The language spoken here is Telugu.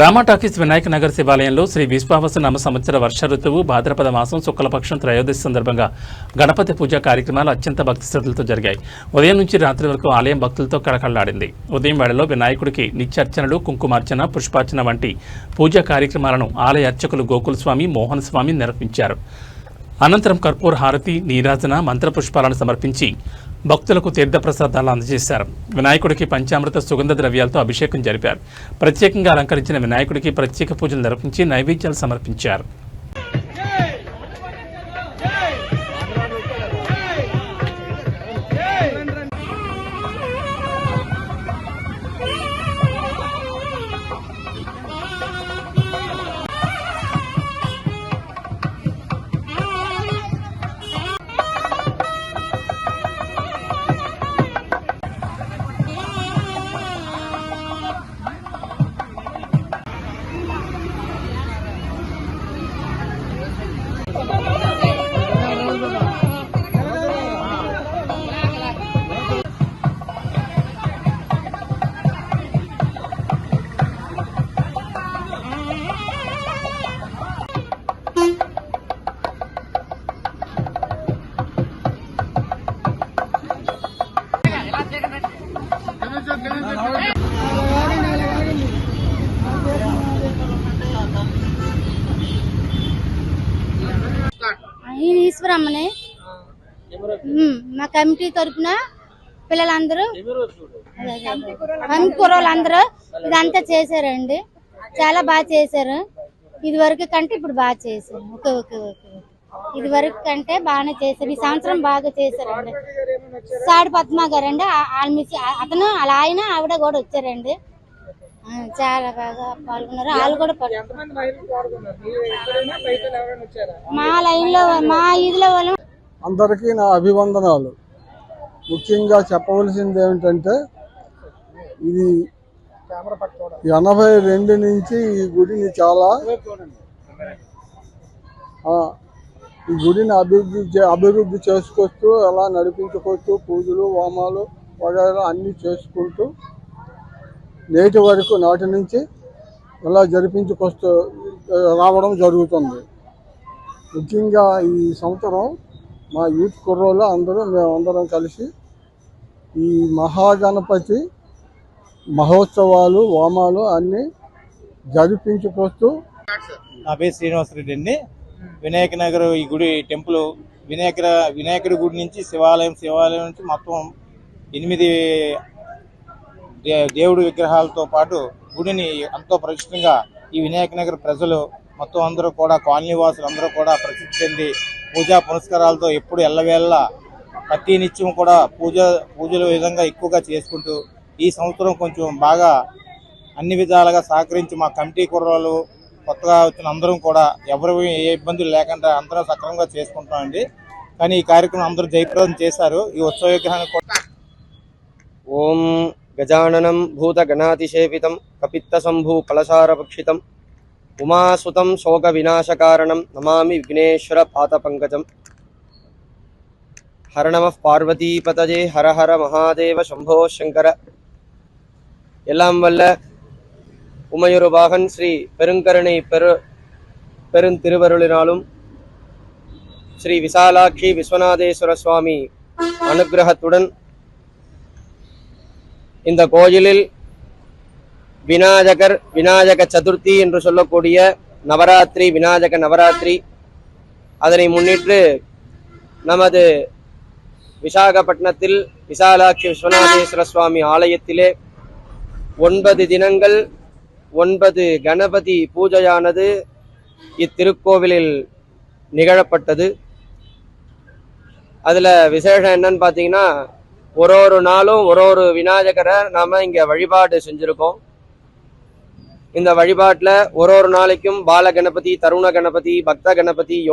రామా టాకీస్ వినాయక నగర్ శివాలయంలో శ్రీ విశ్వావసనామ సంవత్సర వర్ష ఋతువు భాద్రపద మాసం శుక్లపక్షం త్రయోదశి సందర్భంగా గణపతి పూజ కార్యక్రమాలు అత్యంత భక్తి శ్రద్ధలతో జరిగాయి. ఉదయం నుంచి రాత్రి వరకు ఆలయం భక్తులతో కళకళలాడింది. ఉదయం వేళలో వినాయకుడికి నిత్యర్చనలు కుంకుమార్చన పుష్పార్చన వంటి పూజా కార్యక్రమాలను ఆలయ అర్చకులు గోకుల స్వామి మోహన్ స్వామి నిర్వహించారు. అనంతరం కర్పూర్ హారతి నీరాజన మంత్రపుష్పాలను సమర్పించి భక్తులకు తీర్థప్రసాదాలు అందజేశారు. వినాయకుడికి పంచామృత సుగంధ ద్రవ్యాలతో అభిషేకం జరిపారు. ప్రత్యేకంగా అలంకరించిన వినాయకుడికి ప్రత్యేక పూజలు నిర్వహించి నైవేద్యాలు సమర్పించారు. ఇది ఈశ్వరమ్మని. మా కమిటీ తరపున పిల్లలందరూ కమిటీ కుర్రోళ్ళందరూ ఇదంతా చేశారండి. చాలా బాగా చేశారు. ఇది వరకు కంటే ఇప్పుడు బాగా చేశారు. ఓకే ఓకే ఓకే ఇది వరకు కంటే బాగానే చేశారు. ఈ సంవత్సరం బాగా చేశారండి. సాడి పద్మ గారు అండి అతను అలా ఆయన ఆవిడ కూడా వచ్చారండి. చాలా బాగా పాల్గొన్నారు. వాళ్ళు కూడా మా లైన్లో మా ఇదిలో వాళ్ళు అందరికీ నా అభివందనాలు. ముఖ్యంగా చెప్పవలసింది ఏమిటంటే ఇది కెమెరా పక్క చూడాలి. ఎనభై రెండు నుంచి ఈ గుడిని చాలా ఈ గుడిని అభివృద్ధి అభివృద్ధి చేసుకొస్తూ ఎలా నడిపించుకొస్తూ పూజలు హోమాలు వగైరా అన్నీ చేసుకుంటూ నేటి వరకు నాటి నుంచి ఇలా జరిపించుకొస్తూ రావడం జరుగుతుంది. ముఖ్యంగా ఈ సంవత్సరం మా యూత్ కుర్రోళ్ళు అందరూ మేమందరం కలిసి ఈ మహాగణపతి మహోత్సవాలు హోమాలు అన్నీ జరిపించుకొస్తూ నా పేరు శ్రీనివాసరెడ్డి అండి. వినాయక నగర్ ఈ గుడి టెంపుల్ వినాయక వినాయకుడి గుడి నుంచి శివాలయం శివాలయం నుంచి మొత్తం ఎనిమిది దేవుడి విగ్రహాలతో పాటు గుడిని ఎంతో ప్రతిష్టంగా ఈ వినాయక నగర్ ప్రజలు మొత్తం అందరూ కూడా కాలనీ వాసులు అందరూ కూడా ప్రసిద్ధి చెంది పూజా పునస్కారాలతో ఎప్పుడు ఎల్లవేళ్ళ ప్రతి నిత్యం కూడా పూజ పూజల విధంగా ఎక్కువగా చేసుకుంటూ ఈ సంవత్సరం కొంచెం బాగా అన్ని విధాలుగా సహకరించి మా కమిటీ కుర్రాలు కొత్తగా వచ్చిన అందరం కూడా ఎవరు ఏ ఇబ్బందులు లేకుండా అందరం సక్రమంగా చేసుకుంటామండి. కానీ ఈ కార్యక్రమం అందరూ జయప్రదం చేశారు. ఈ ఉత్సవ విగ్రహాన్ని కూడా ఓం गजाननं भूतगणातिसेवितं कपित्तशम्भूफलसारभक्षितम् उमासुतं शोकविनाशकारणं नमामि विघ्नेश्वरपातपङ्कजं हर नमः பார்வதிபதஜே ஹர ஹர மகாதேவ சம்போ சங்கர. எல்லாம் வல்ல உமையொருபாகன் ஸ்ரீ பெருங்கருணை பெரு பெருந்திருவருளினாலும் ஸ்ரீ விசாலாட்சி விஸ்வநாதேஸ்வர சுவாமி அனுகிரகத்துடன் இந்த கோயிலில் விநாயகர் விநாயக சதுர்த்தி என்று சொல்லக்கூடிய நவராத்திரி விநாயக நவராத்திரி. அதனை முன்னிட்டு நமது விசாகப்பட்டினத்தில் விசாலாட்சி விஸ்வநாதேஸ்வர சுவாமி ஆலயத்திலே ஒன்பது தினங்கள் ஒன்பது கணபதி பூஜையானது இத்திருக்கோவிலில் நிகழப்பட்டது. அதில் விசேஷம் என்னன்னு பார்த்தீங்கன்னா ஒரு ஒரு நாளும் ஒரு ஒரு விநாயகரை நாம இங்க வழிபாடு செஞ்சிருக்கோம். இந்த வழிபாட்டுல ஒரு ஒரு நாளைக்கும் பால கணபதி தருண கணபதி பக்த கணபதி